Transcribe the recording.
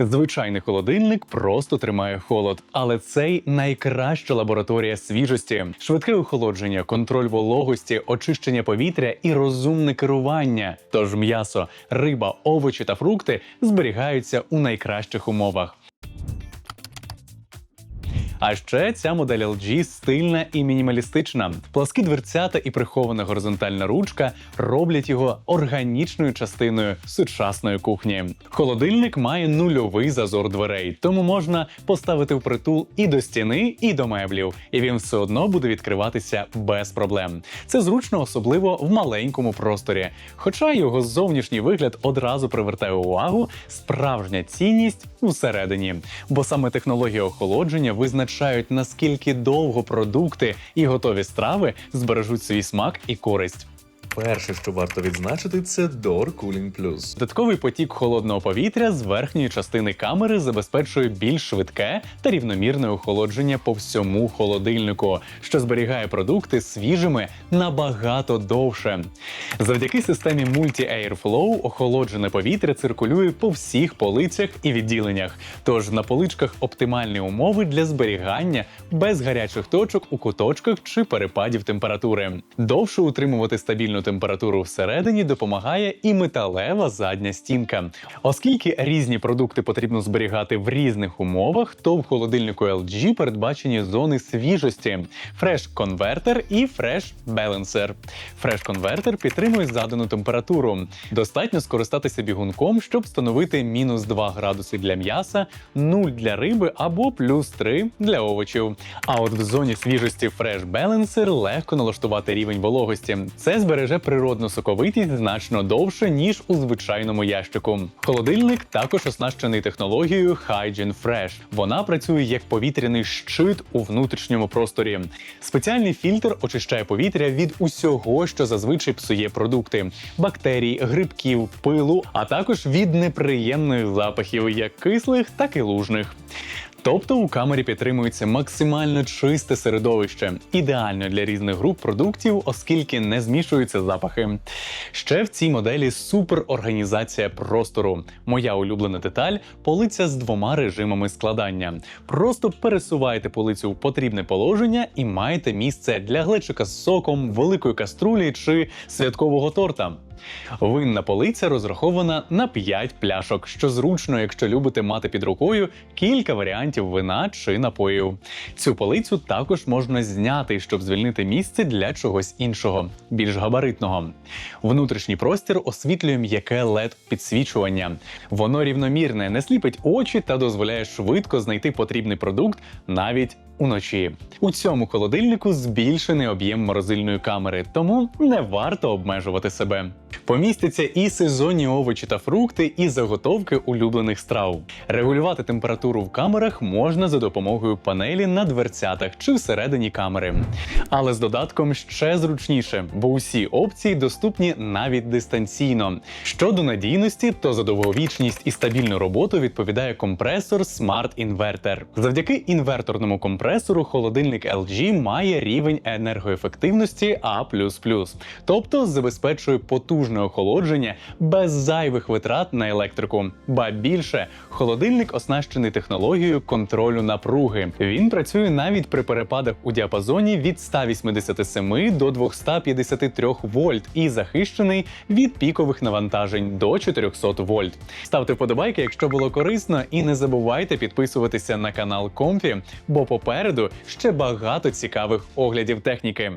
Звичайний холодильник просто тримає холод, але цей найкраща лабораторія свіжості, швидке охолодження, контроль вологості, очищення повітря і розумне керування. Тож м'ясо, риба, овочі та фрукти зберігаються у найкращих умовах. А ще ця модель LG стильна і мінімалістична. Пласкі дверцята і прихована горизонтальна ручка роблять його органічною частиною сучасної кухні. Холодильник має нульовий зазор дверей, тому можна поставити впритул і до стіни, і до меблів, і він все одно буде відкриватися без проблем. Це зручно, особливо в маленькому просторі. Хоча його зовнішній вигляд одразу привертає увагу, справжня цінність всередині, бо саме технологія охолодження визначають наскільки довго продукти і готові страви збережуть свій смак і користь. Перше, що варто відзначити, це Door Cooling Plus. Додатковий потік холодного повітря з верхньої частини камери забезпечує більш швидке та рівномірне охолодження по всьому холодильнику, що зберігає продукти свіжими набагато довше. Завдяки системі Multi-Airflow охолоджене повітря циркулює по всіх полицях і відділеннях. Тож на поличках оптимальні умови для зберігання без гарячих точок у куточках чи перепадів температури. Довше утримувати стабільну температуру всередині допомагає і металева задня стінка. Оскільки різні продукти потрібно зберігати в різних умовах, то в холодильнику LG передбачені зони свіжості: Converter і. Fresh Converter підтримує задану температуру. Достатньо скористатися бігунком, щоб встановити мінус 2 градуси для м'яса, 0 для риби або плюс 3 для овочів. А от в зоні свіжості Balancer легко налаштувати рівень вологості. Це збереже природну соковитість значно довше, ніж у звичайному ящику. Холодильник також оснащений технологією Hygiene Fresh. Вона працює як повітряний щит у внутрішньому просторі. Спеціальний фільтр очищає повітря від усього, що зазвичай псує продукти: бактерій, грибків, пилу, а також від неприємних запахів, як кислих, так і лужних. Тобто у камері підтримується максимально чисте середовище, ідеально для різних груп продуктів, оскільки не змішуються запахи. Ще в цій моделі суперорганізація простору. Моя улюблена деталь полиця з двома режимами складання. Просто пересуваєте полицю в потрібне положення і маєте місце для глечика з соком, великої каструлі чи святкового торта. Винна полиця розрахована на 5 пляшок, що зручно, якщо любите мати під рукою кілька варіантів вина чи напоїв. Цю полицю також можна зняти, щоб звільнити місце для чогось іншого, більш габаритного. Внутрішній простір освітлює м'яке led підсвічування. Воно рівномірне, не сліпить очі та дозволяє швидко знайти потрібний продукт навіть уночі. У цьому холодильнику збільшений об'єм морозильної камери, тому не варто обмежувати себе. Помістяться і сезонні овочі та фрукти, і заготовки улюблених страв. Регулювати температуру в камерах можна за допомогою панелі на дверцятах чи всередині камери. Але з додатком ще зручніше, бо усі опції доступні навіть дистанційно. Щодо надійності, то за довговічність і стабільну роботу відповідає компресор Smart Inverter. Завдяки інверторному компресору холодильник LG має рівень енергоефективності А++, тобто забезпечує потужне охолодження без зайвих витрат на електрику. Ба більше, холодильник оснащений технологією контролю напруги. Він працює навіть при перепадах у діапазоні від 187 до 253 вольт і захищений від пікових навантажень до 400 вольт. Ставте вподобайки, якщо було корисно, і не забувайте підписуватися на канал Комфі, бо попереду ще багато цікавих оглядів техніки.